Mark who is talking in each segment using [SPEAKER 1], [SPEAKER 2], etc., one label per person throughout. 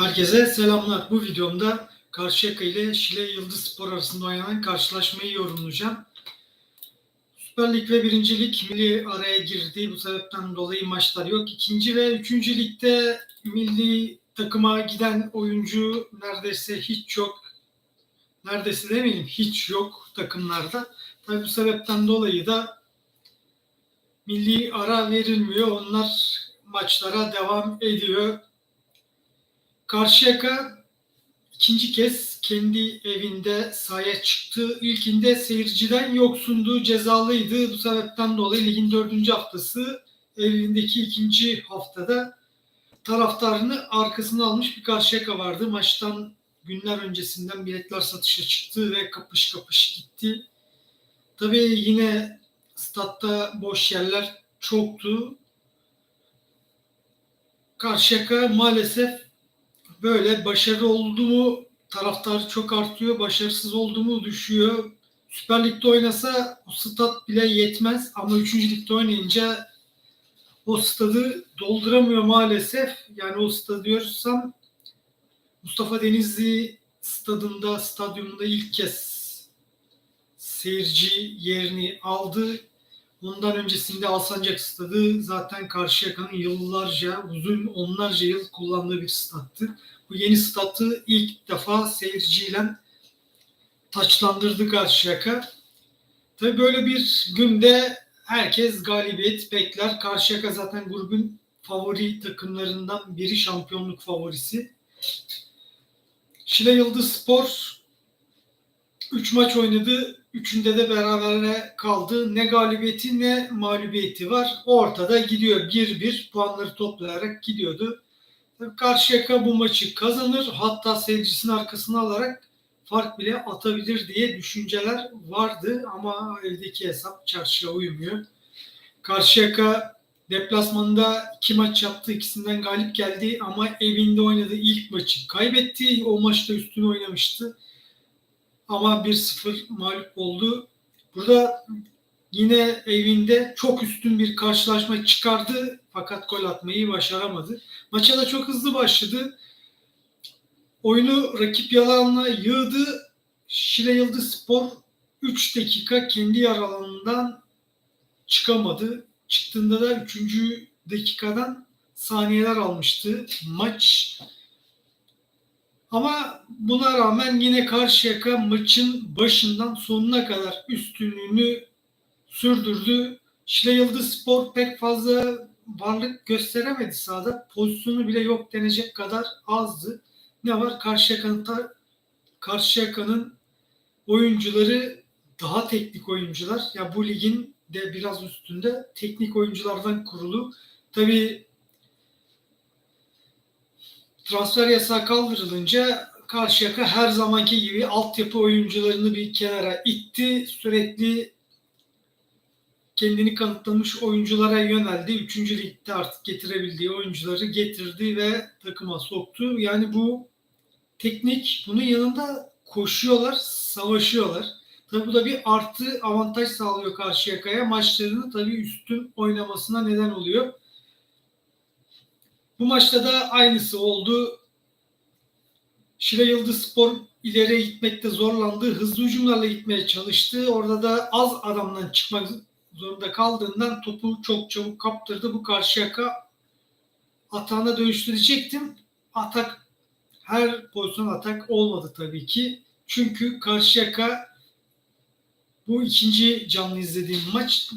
[SPEAKER 1] Herkese selamlar. Bu videomda Karşıyaka ile Şile Yıldız Spor arasında oynanan karşılaşmayı yorumlayacağım. Süper Lig ve 1. Lig milli araya girdi. Bu sebepten dolayı maçlar yok. İkinci ve 3. ligde milli takıma giden oyuncu neredeyse hiç yok. Neredeyse demeyelim hiç yok takımlarda. Tabii bu sebepten dolayı da milli ara verilmiyor. Onlar maçlara devam ediyor. Karşıyaka ikinci kez kendi evinde sahaya çıktı. İlkinde seyirciden yoksundu, cezalıydı. Bu sebepten dolayı ligin dördüncü haftası evindeki ikinci haftada taraftarını arkasına almış bir Karşıyaka vardı. Maçtan günler öncesinden biletler satışa çıktı ve kapış kapış gitti. Tabii yine statta boş yerler çoktu. Karşıyaka maalesef böyle başarılı oldu mu taraftar çok artıyor, başarısız oldu mu düşüyor. Süper Lig'de oynasa o stat bile yetmez ama 3. Lig'de oynayınca o stadı dolduramıyor maalesef. Yani o stadı diyorsam Mustafa Denizli stadında, stadyumunda ilk kez seyirci yerini aldı. Ondan öncesinde Alsancak Stadı zaten Karşıyaka'nın yıllarca, uzun onlarca yıl kullandığı bir stattı. Bu yeni statı ilk defa seyirciyle taçlandırdı Karşıyaka. Tabii böyle bir günde herkes galibiyet bekler. Karşıyaka zaten grubun favori takımlarından biri, şampiyonluk favorisi. Şile Yıldız Spor 3 maç oynadı. Üçünde de berabere kaldı. Ne galibiyeti ne mağlubiyeti var. Ortada gidiyor. 1-1 puanları toplayarak gidiyordu. Karşıyaka bu maçı kazanır. Hatta seyircisinin arkasına alarak fark bile atabilir diye düşünceler vardı. Ama evdeki hesap çarşıya uymuyor. Karşıyaka deplasmanda iki maç yaptı. ikisinden galip geldi ama evinde oynadığı ilk maçı kaybetti. O maçta üstüne oynamıştı ama 1-0 mağlup oldu. Burada yine evinde çok üstün bir karşılaşma çıkardı fakat gol atmayı başaramadı. Maça da çok hızlı başladı. Oyunu rakip yalanla yığdı. Şile Yıldız Spor 3 dakika kendi yer alanından çıkamadı. Çıktığında da 3. dakikadan saniyeler almıştı. Maç ama buna rağmen yine Karşıyaka maçın başından sonuna kadar üstünlüğünü sürdürdü. Şile Yıldız Spor pek fazla varlık gösteremedi sahada. Pozisyonu bile yok denecek kadar azdı. Ne var? Karşıyaka'nın Karşıyaka'nın oyuncuları daha teknik oyuncular. Ya bu ligin de biraz üstünde teknik oyunculardan kurulu. Tabii transfer yasağı kaldırılınca Karşıyaka her zamanki gibi altyapı oyuncularını bir kenara itti. Sürekli kendini kanıtlamış oyunculara yöneldi. Üçüncü ligde artık getirebildiği oyuncuları getirdi ve takıma soktu. Yani bu teknik bunun yanında koşuyorlar, savaşıyorlar. Tabi bu da bir artı avantaj sağlıyor Karşıyaka'ya. Maçlarını tabii üstün oynamasına neden oluyor. Bu maçta da aynısı oldu. Şile Yıldız Spor ileriye gitmekte zorlandı. Hızlı hücumlarla gitmeye çalıştı. Orada da az adamdan çıkmak zorunda kaldığından topu çok çabuk kaptırdı. Bu Karşıyaka atağına dönüştürecektim. Atak her pozisyon atak olmadı tabii ki. Çünkü Karşıyaka bu ikinci canlı izlediğim maç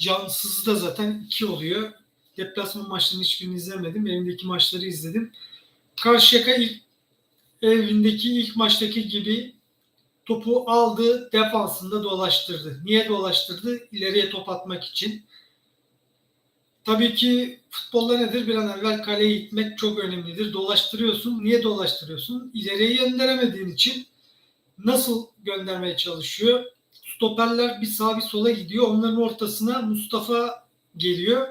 [SPEAKER 1] cansız da zaten iki oluyor. Deplasman maçlarını hiçbirini izlemedim. Evimdeki maçları izledim. Karşıyaka ilk evindeki ilk maçtaki gibi topu aldı, defansında dolaştırdı. Niye dolaştırdı? İleriye top atmak için. Tabii ki futbolda nedir? Bir an evvel kaleye gitmek çok önemlidir. Dolaştırıyorsun. Niye dolaştırıyorsun? İleriye gönderemediğin için nasıl göndermeye çalışıyor? Stoperler bir sağa bir sola gidiyor. Onların ortasına Mustafa geliyor.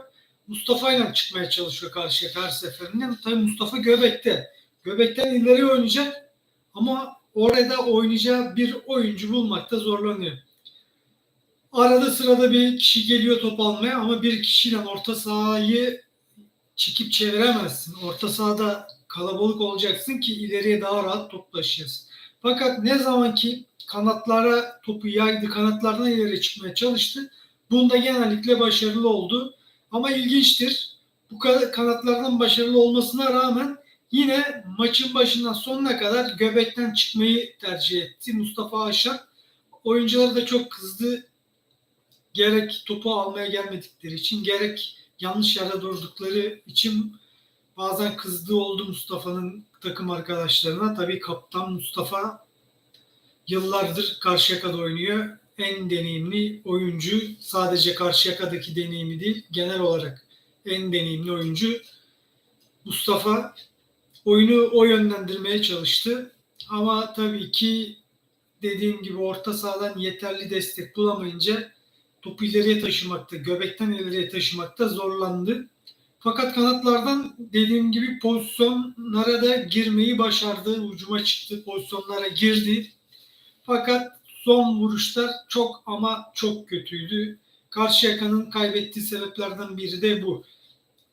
[SPEAKER 1] Mustafa ile çıkmaya çalışıyor karşıya her seferinde. Tabii Mustafa göbekte. Göbekten ileri oynayacak ama orada oynayacağı bir oyuncu bulmakta zorlanıyor. Arada sırada bir kişi geliyor top almaya ama bir kişiyle orta sahayı çekip çeviremezsin. Orta sahada kalabalık olacaksın ki ileriye daha rahat top. Fakat ne zaman ki kanatlara topu yaydı, kanatlardan ileri çıkmaya çalıştı. Bunda genellikle başarılı oldu. Ama ilginçtir. Bu kadar kanatlardan başarılı olmasına rağmen yine maçın başından sonuna kadar göbekten çıkmayı tercih etti Mustafa Aşar. Oyuncuları da çok kızdı. Gerek topu almaya gelmedikleri için gerek yanlış yerde durdukları için bazen kızdığı oldu Mustafa'nın takım arkadaşlarına. Tabii kaptan Mustafa yıllardır Karşıyaka'da oynuyor. En deneyimli oyuncu. Sadece Karşıyaka'daki deneyimi değil, genel olarak en deneyimli oyuncu Mustafa. Oyunu o yönlendirmeye çalıştı. Ama tabii ki dediğim gibi orta sahadan yeterli destek bulamayınca topu ileriye taşımakta, göbekten ileriye taşımakta zorlandı. Fakat kanatlardan dediğim gibi pozisyonlara da girmeyi başardı. Ucuma çıktı, pozisyonlara girdi. Fakat son vuruşlar çok ama çok kötüydü. Karşıyaka'nın kaybettiği sebeplerden biri de bu.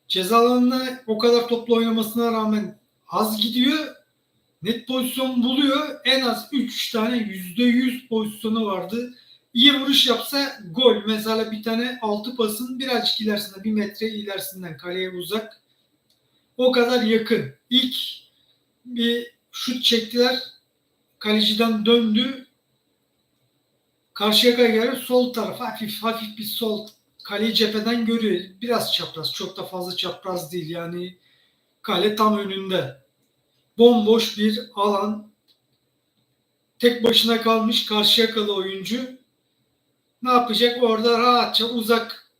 [SPEAKER 1] Ceza alanına o kadar toplu oynamasına rağmen az gidiyor. Net pozisyon buluyor. En az 3 tane %100 pozisyonu vardı. İyi vuruş yapsa gol. Mesela bir tane altı pasın birazcık ilerisinde bir metre ilerisinden kaleye uzak. O kadar yakın. İlk bir şut çektiler. Kaleciden döndü. Karşıyaka geldi. Sol taraf hafif hafif bir sol kaleyi cepheden görüyor. Biraz çapraz. Çok da fazla çapraz değil. Yani kale tam önünde. Bomboş bir alan. Tek başına kalmış Karşıyakalı oyuncu ne yapacak? Orada rahatça uzak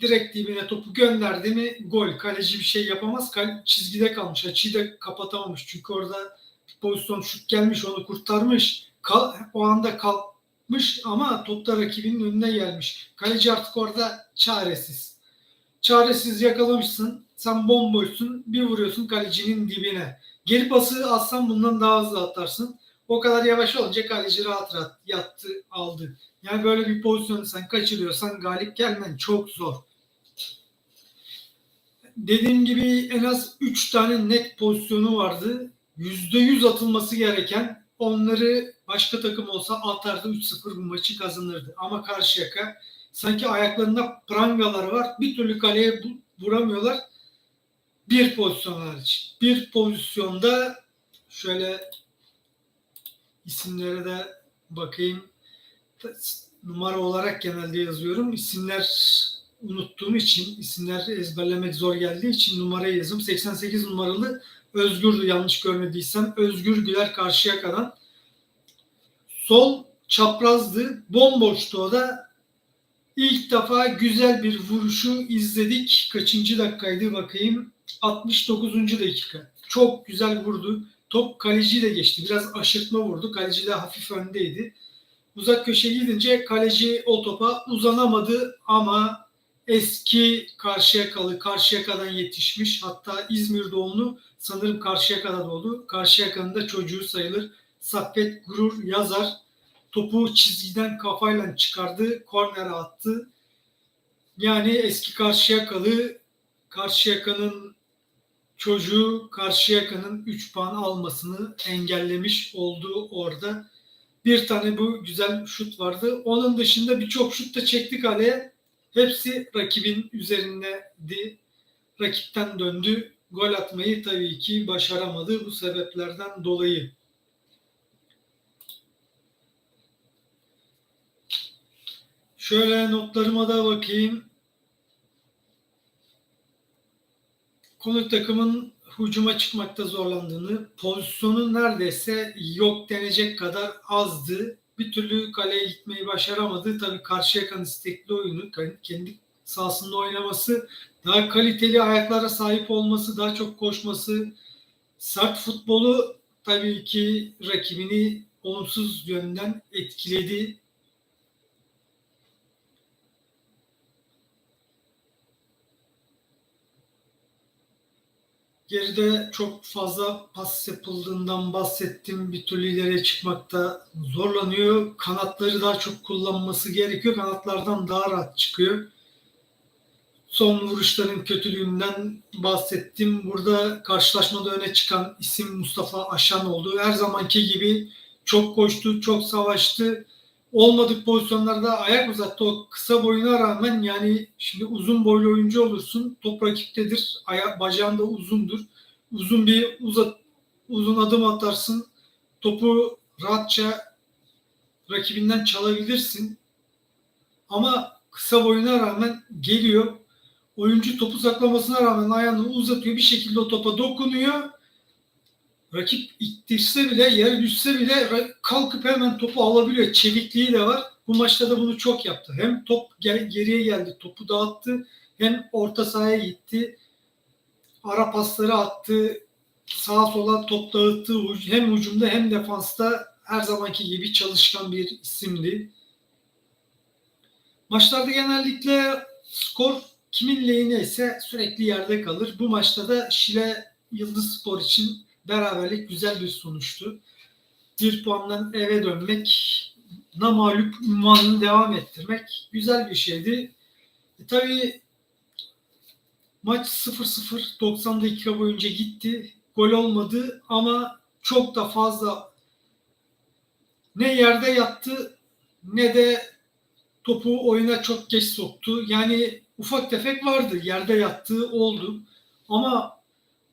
[SPEAKER 1] direkt dibine topu gönderdi mi gol. Kaleci bir şey yapamaz. Çizgide kalmış. Açıyı da kapatamamış. Çünkü orada pozisyon şut gelmiş onu kurtarmış. Kal, o anda kalkmış ama top da rakibinin önüne gelmiş. Kaleci artık orada çaresiz. Çaresiz yakalamışsın. Sen bomboşsun. Bir vuruyorsun kalecinin dibine. Geri pası atsan bundan daha hızlı atarsın. O kadar yavaş olunca kaleci rahat rahat yattı aldı. Yani böyle bir pozisyonu sen kaçırıyorsan galip gelmen çok zor. Dediğim gibi en az 3 tane net pozisyonu vardı. %100 atılması gereken onları başka takım olsa atardı 3-0 bu maçı kazanırdı. Ama Karşıyaka sanki ayaklarında prangalar var. Bir türlü kaleye vuramıyorlar. Bir pozisyon hariç. Bir pozisyonda şöyle isimlere de bakayım numara olarak genelde yazıyorum. İsimler unuttuğum için, isimler ezberlemek zor geldiği için numarayı yazdım. 88 numaralı Özgür'dü yanlış görmediysem. Özgür Güler karşıya kalan. Sol çaprazdı. Bomboştu o da. İlk defa güzel bir vuruşu izledik. Kaçıncı dakikaydı bakayım. 69. dakika. Çok güzel vurdu. Top kaleciyle geçti. Biraz aşırtma vurdu. Kaleci de hafif öndeydi. Uzak köşe gidince kaleci o topa uzanamadı ama eski Karşıyakalı, Karşıyaka'dan yetişmiş hatta İzmir doğumlu sanırım Karşıyaka'da doğdu. Karşıyaka'nın da çocuğu sayılır. Saffet Gurur yazar. Topu çizgiden kafayla çıkardı. Kornere attı. Yani eski Karşıyakalı Karşıyaka'nın çocuğu Karşıyaka'nın 3 puan almasını engellemiş oldu orada. Bir tane bu güzel şut vardı. Onun dışında birçok şut da çekti kaleye. Hepsi rakibin üzerindeydi. Rakipten döndü. Gol atmayı tabii ki başaramadı bu sebeplerden dolayı. Şöyle notlarıma da bakayım. Konuk takımın hücuma çıkmakta zorlandığını, pozisyonu neredeyse yok denecek kadar azdı. Bir türlü kaleye gitmeyi başaramadı. Tabii karşı yakan istekli oyunu, kendi sahasında oynaması, daha kaliteli ayaklara sahip olması, daha çok koşması, sert futbolu tabii ki rakibini olumsuz yönden etkiledi. geride çok fazla pas yapıldığından bahsettim. Bir türlü ileriye çıkmakta zorlanıyor. Kanatları daha çok kullanması gerekiyor. Kanatlardan daha rahat çıkıyor. Son vuruşların kötülüğünden bahsettim. Burada karşılaşmada öne çıkan isim Mustafa Aşan oldu. Her zamanki gibi çok koştu, çok savaştı. Olmadık pozisyonlarda ayak uzattı. O kısa boyuna rağmen yani şimdi uzun boylu oyuncu olursun. Top rakiptedir. Ayak, bacağın da uzundur. Uzun bir uzat, uzun adım atarsın. Topu rahatça rakibinden çalabilirsin. Ama kısa boyuna rağmen geliyor. Oyuncu topu saklamasına rağmen ayağını uzatıyor. Bir şekilde o topa dokunuyor. Rakip ittirse bile, yere düşse bile kalkıp hemen topu alabiliyor. Çevikliği de var. Bu maçta da bunu çok yaptı. Hem top gel- geriye geldi, topu dağıttı. Hem orta sahaya gitti. Ara pasları attı. Sağa sola top dağıttı. Hem hücumda hem defansta her zamanki gibi çalışkan bir isimdi. Maçlarda genellikle skor kimin lehine ise sürekli yerde kalır. Bu maçta da Şile Yıldız Spor için beraberlik güzel bir sonuçtu. Bir puandan eve dönmek, namalup ünvanını devam ettirmek güzel bir şeydi. E, tabii maç 0-0 90 dakika boyunca gitti. Gol olmadı ama çok da fazla ne yerde yattı ne de topu oyuna çok geç soktu. Yani ufak tefek vardı. Yerde yattığı oldu. Ama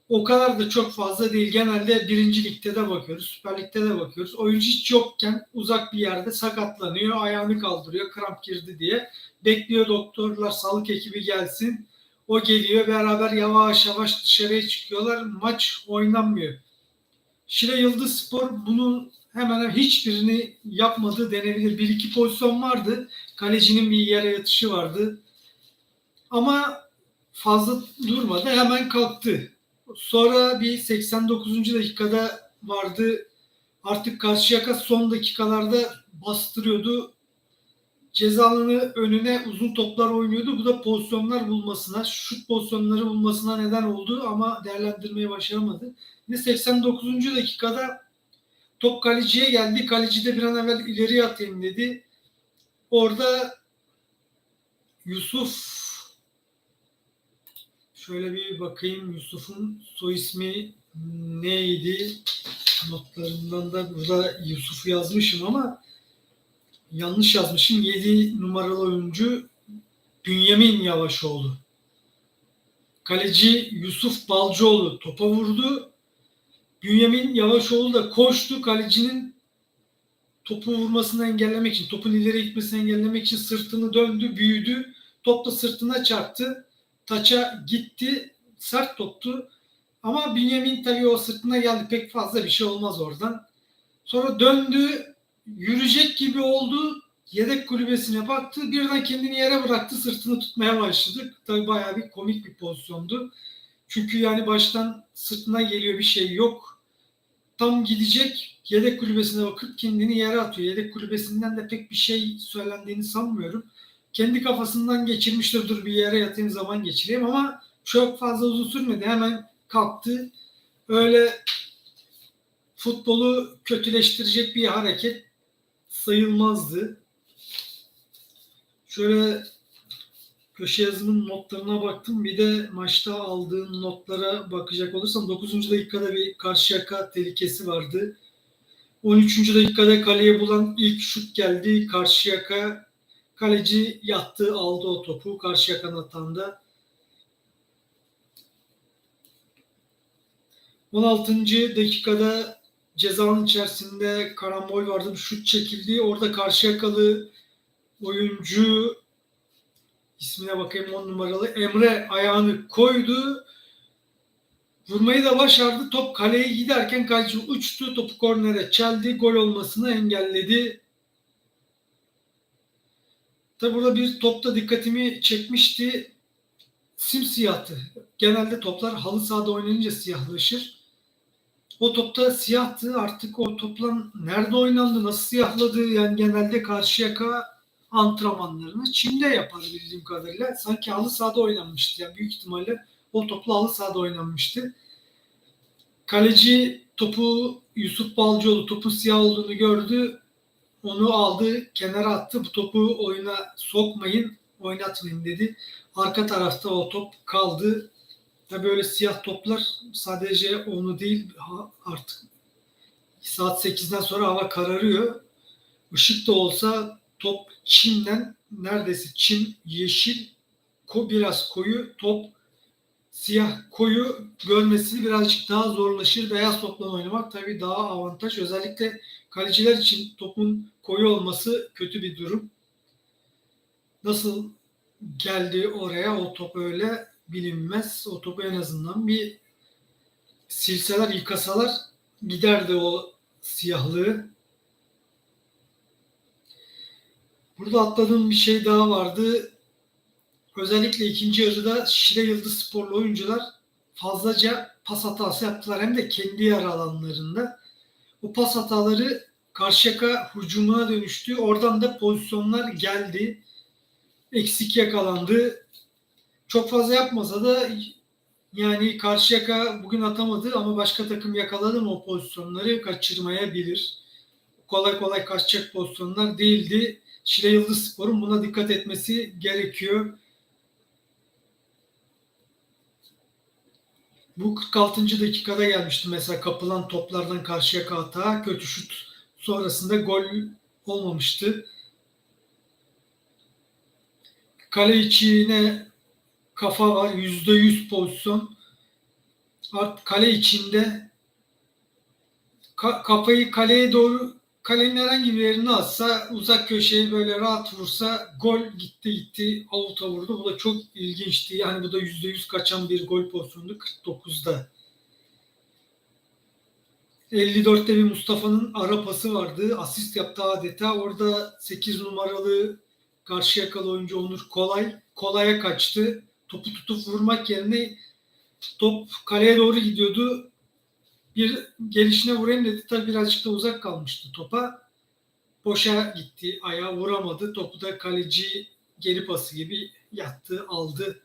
[SPEAKER 1] o kadar da çok fazla değil. Genelde birinci ligde de bakıyoruz. Süper Lig'de de bakıyoruz. Oyuncu hiç yokken uzak bir yerde sakatlanıyor. Ayağını kaldırıyor. Kramp girdi diye. Bekliyor doktorlar, sağlık ekibi gelsin. O geliyor. Beraber yavaş yavaş dışarıya çıkıyorlar. Maç oynanmıyor. Şile Yıldız Spor bunu hemen hemen hiçbirini yapmadı denebilir. Bir iki pozisyon vardı. Kalecinin bir yere yatışı vardı. Ama fazla durmadı. Hemen kalktı. Sonra bir 89. dakikada vardı. Artık Karşıyaka son dakikalarda bastırıyordu. Cezalanı önüne uzun toplar oynuyordu. Bu da pozisyonlar bulmasına, şut pozisyonları bulmasına neden oldu ama değerlendirmeyi başaramadı. Yine 89. dakikada top kaleciye geldi. Kaleci de bir an evvel ileri atayım dedi. Orada Yusuf şöyle bir bakayım Yusuf'un soy ismi neydi? Notlarımdan da burada Yusuf'u yazmışım ama yanlış yazmışım. 7 numaralı oyuncu Bünyamin Yavaşoğlu. Kaleci Yusuf Balcıoğlu topa vurdu. Bünyamin Yavaşoğlu da koştu. Kalecinin topu vurmasını engellemek için, topun ileri gitmesini engellemek için sırtını döndü, büyüdü. Top da sırtına çarptı. Taça gitti. Sert toptu. Ama Bünyamin tabii o sırtına geldi. Pek fazla bir şey olmaz oradan. Sonra döndü. Yürüyecek gibi oldu. Yedek kulübesine baktı. Birden kendini yere bıraktı. Sırtını tutmaya başladı. Tabii bayağı bir komik bir pozisyondu. Çünkü yani baştan sırtına geliyor bir şey yok. Tam gidecek yedek kulübesine bakıp kendini yere atıyor. Yedek kulübesinden de pek bir şey söylendiğini sanmıyorum. Kendi kafasından geçirmiştir dur bir yere yatayım zaman geçireyim ama çok fazla uzun sürmedi. Hemen kalktı. Öyle futbolu kötüleştirecek bir hareket sayılmazdı. Şöyle köşe yazımın notlarına baktım. Bir de maçta aldığım notlara bakacak olursam 9. dakikada bir Karşıyaka tehlikesi vardı. 13. dakikada kaleye bulan ilk şut geldi. Karşıyaka kaleci yattı aldı o topu Karşıyaka'nın atağında. 16. dakikada cezanın içerisinde karambol vardı. Şut çekildi. Orada Karşıyakalı oyuncu ismine bakayım 10 numaralı Emre ayağını koydu. Vurmayı da başardı. Top kaleye giderken kaleci uçtu. Topu kornere çeldi. Gol olmasını engelledi. Tabi burada bir topta dikkatimi çekmişti. Simsiyahtı. Genelde toplar halı sahada oynayınca siyahlaşır. O topta siyahtı. Artık o topla nerede oynandı, nasıl siyahladı? Yani genelde Karşıyaka antrenmanlarını Çin'de yapar bildiğim kadarıyla. Sanki halı sahada oynanmıştı. Yani büyük ihtimalle o topla halı sahada oynanmıştı. Kaleci topu Yusuf Balcıoğlu topun siyah olduğunu gördü. Onu aldı, kenara attı. Bu topu oyuna sokmayın. oynatmayın dedi. Arka tarafta o top kaldı. Tabii böyle siyah toplar sadece onu değil artık saat 8'den sonra hava kararıyor. Işık da olsa top çimden neredeyse çim yeşil ko biraz koyu top siyah koyu görmesi birazcık daha zorlaşır. Beyaz topla oynamak tabii daha avantaj. Özellikle kaleciler için topun koyu olması kötü bir durum. Nasıl geldi oraya o top öyle bilinmez. O topu en azından bir silseler, yıkasalar giderdi o siyahlığı. Burada atladığım bir şey daha vardı. Özellikle ikinci yarıda Şile Yıldız Sporlu oyuncular fazlaca pas hatası yaptılar. Hem de kendi yer alanlarında. Bu pas hataları Karşıyaka hücumuna dönüştü. Oradan da pozisyonlar geldi. Eksik yakalandı. Çok fazla yapmasa da yani Karşıyaka bugün atamadı ama başka takım yakaladı mı o pozisyonları kaçırmayabilir. Kolay kolay kaçacak pozisyonlar değildi. Şile Yıldız Spor'un buna dikkat etmesi gerekiyor. Bu 46. dakikada gelmişti mesela kapılan toplardan karşıya hata. Kötü şut sonrasında gol olmamıştı. Kale içine kafa var. %100 pozisyon. Art kale içinde ka- kafayı kaleye doğru kalenin herhangi bir yerine atsa uzak köşeye böyle rahat vursa gol gitti gitti avuta vurdu. Bu da çok ilginçti. Yani bu da %100 kaçan bir gol pozisyonu 49'da. 54'te bir Mustafa'nın ara pası vardı. Asist yaptı adeta. Orada 8 numaralı karşı yakalı oyuncu Onur Kolay. Kolay'a kaçtı. Topu tutup vurmak yerine top kaleye doğru gidiyordu. Bir gelişine vurayım dedi. Tabii birazcık da uzak kalmıştı topa. Boşa gitti. Ayağı vuramadı. Topu da kaleci geri pası gibi yattı, aldı.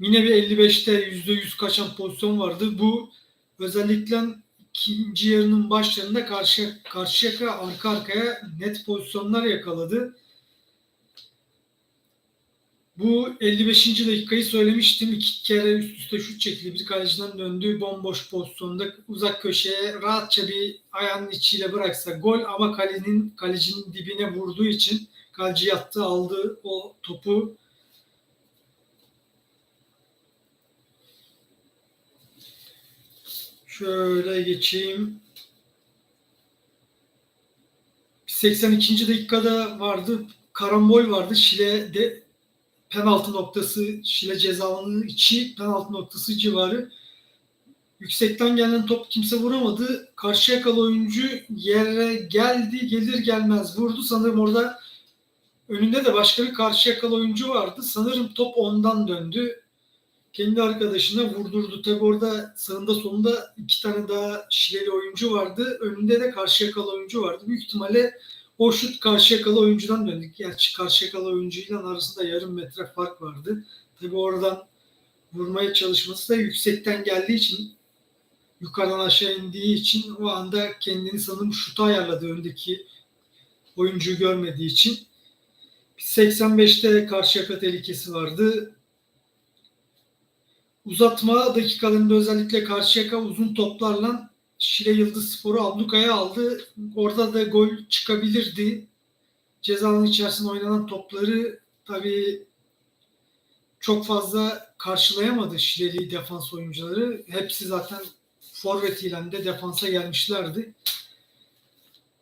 [SPEAKER 1] Yine bir 55'te %100 kaçan pozisyon vardı. Bu özellikle ikinci yarının başlarında karşı karşıya arka arkaya net pozisyonlar yakaladı. Bu 55. dakikayı söylemiştim. İki kere üst üste şut çekildi. Bir kaleciden döndü. Bomboş pozisyonda uzak köşeye rahatça bir ayağının içiyle bıraksa gol ama kalenin kalecinin dibine vurduğu için kaleci yattı aldı o topu. Şöyle geçeyim. 82. dakikada vardı. Karambol vardı. Şile'de penaltı noktası Şile cezalının içi penaltı noktası civarı. Yüksekten gelen top kimse vuramadı. Karşı yakalı oyuncu yere geldi gelir gelmez vurdu. Sanırım orada önünde de başka bir karşı yakalı oyuncu vardı. Sanırım top ondan döndü. Kendi arkadaşına vurdurdu. Tabi orada sağında solunda iki tane daha Şileli oyuncu vardı. Önünde de karşı yakalı oyuncu vardı. Büyük ihtimalle o şut Karşıyakalı oyuncudan döndük. Gerçi Karşıyakalı oyuncuyla arasında yarım metre fark vardı. Tabii oradan vurmaya çalışması da yüksekten geldiği için yukarıdan aşağı indiği için o anda kendini sanırım şuta ayarladı öndeki oyuncuyu görmediği için. 85'te Karşıyaka tehlikesi vardı. Uzatma dakikalarında özellikle Karşıyaka uzun toplarla Şile Yıldız Sporu ablukaya aldı. Orada da gol çıkabilirdi. Cezanın içerisinde oynanan topları tabii çok fazla karşılayamadı Şileli defans oyuncuları. Hepsi zaten forvet ile de defansa gelmişlerdi.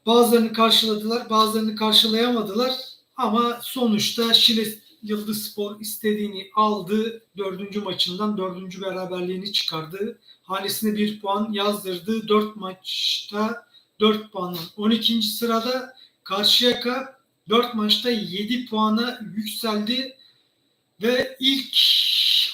[SPEAKER 1] Bazılarını karşıladılar, bazılarını karşılayamadılar. Ama sonuçta Şile Yıldız Spor istediğini aldı. Dördüncü maçından dördüncü beraberliğini çıkardı hanesine bir puan yazdırdı. 4 maçta 4 puanla 12. sırada Karşıyaka 4 maçta 7 puana yükseldi ve ilk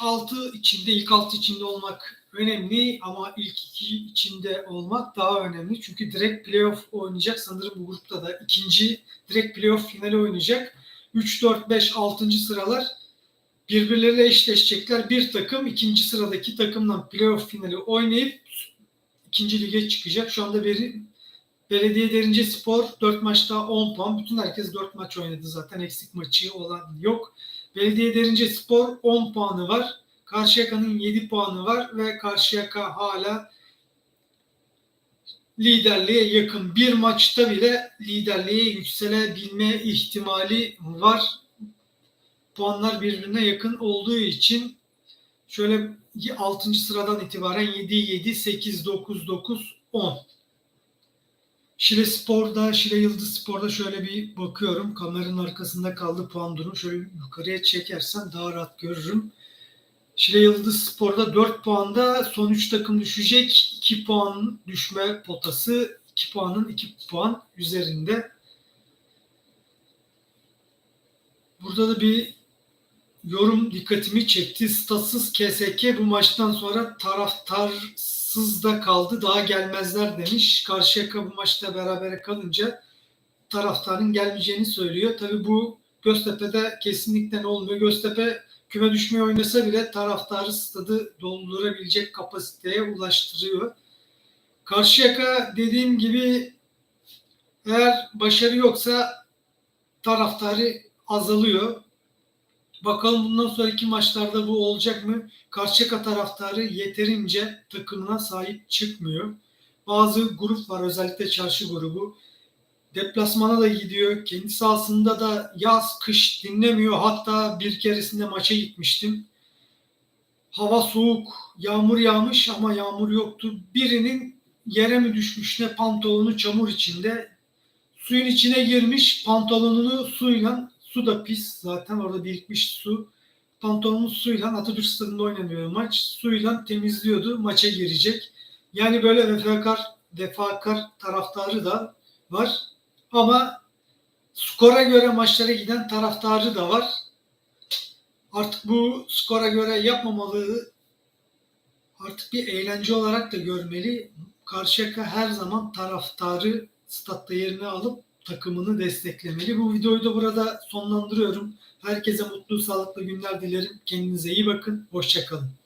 [SPEAKER 1] 6 içinde ilk 6 içinde olmak önemli ama ilk 2 içinde olmak daha önemli. Çünkü direkt playoff oynayacak sanırım bu grupta da ikinci direkt playoff finali oynayacak. 3 4 5 6. sıralar birbirleriyle eşleşecekler. Bir takım ikinci sıradaki takımla playoff finali oynayıp ikinci lige çıkacak. Şu anda veri Belediye Derince Spor 4 maçta 10 puan. Bütün herkes 4 maç oynadı zaten. Eksik maçı olan yok. Belediye Derince Spor 10 puanı var. Karşıyaka'nın 7 puanı var ve Karşıyaka hala liderliğe yakın. Bir maçta bile liderliğe yükselebilme ihtimali var. Puanlar birbirine yakın olduğu için şöyle 6. sıradan itibaren 7 7 8 9 9 10. Şile Spor'da, Şile Yıldız Spor'da şöyle bir bakıyorum. Kameranın arkasında kaldı puan durum. Şöyle yukarıya çekersen daha rahat görürüm. Şile Yıldız Spor'da 4 puanda son 3 takım düşecek. 2 puan düşme potası. 2 puanın 2 puan üzerinde. Burada da bir yorum dikkatimi çekti. Statsız KSK bu maçtan sonra taraftarsız da kaldı. Daha gelmezler demiş. Karşıyaka bu maçta berabere kalınca taraftarın gelmeyeceğini söylüyor. Tabii bu Göztepe'de kesinlikle olmuyor. Göztepe küme düşmeye oynasa bile taraftarı stadı doldurabilecek kapasiteye ulaştırıyor. Karşıyaka dediğim gibi eğer başarı yoksa taraftarı azalıyor. Bakalım bundan sonraki maçlarda bu olacak mı? Karşıyaka taraftarı yeterince takımına sahip çıkmıyor. Bazı grup var özellikle çarşı grubu. Deplasmana da gidiyor. Kendi sahasında da yaz kış dinlemiyor. Hatta bir keresinde maça gitmiştim. Hava soğuk, yağmur yağmış ama yağmur yoktu. Birinin yere mi düşmüş ne pantolonu çamur içinde. Suyun içine girmiş pantolonunu suyla Su da pis zaten orada birikmiş su. Pantolonun suyla Atatürk Stadı'nda oynanıyor maç. Suyla temizliyordu. Maça girecek. Yani böyle vefakar, defakar taraftarı da var. Ama skora göre maçlara giden taraftarı da var. Artık bu skora göre yapmamalı artık bir eğlence olarak da görmeli. Karşıyaka her zaman taraftarı statta yerine alıp takımını desteklemeli. Bu videoyu da burada sonlandırıyorum. Herkese mutlu, sağlıklı günler dilerim. Kendinize iyi bakın. Hoşçakalın.